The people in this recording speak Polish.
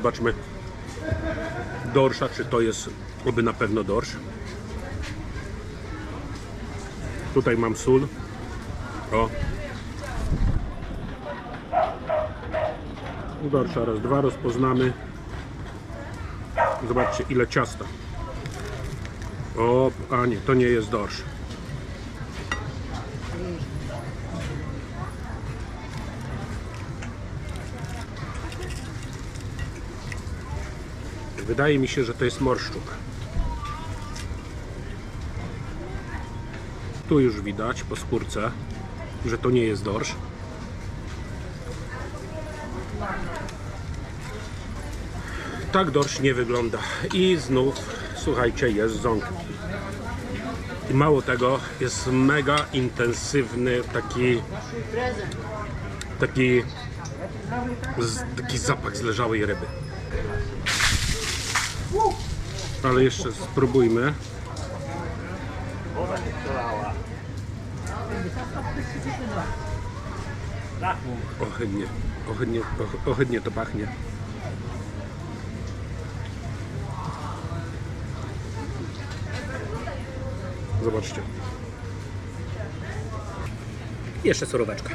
Zobaczmy dorsza, czy to jest oby na pewno dorsz. Tutaj mam sól. O. Dorsza raz, dwa rozpoznamy. Zobaczcie ile ciasta. O, a nie, to nie jest dorsz. Wydaje mi się, że to jest morszczuk. Tu już widać po skórce, że to nie jest dorsz. Tak dorsz nie wygląda. I znów, słuchajcie, jest ząg. I mało tego, jest mega intensywny taki taki taki zapach zleżałej ryby. Ale jeszcze spróbujmy. Ohydnie, ohydnie, oh- ohydnie to pachnie. Zobaczcie. Jeszcze suróweczka.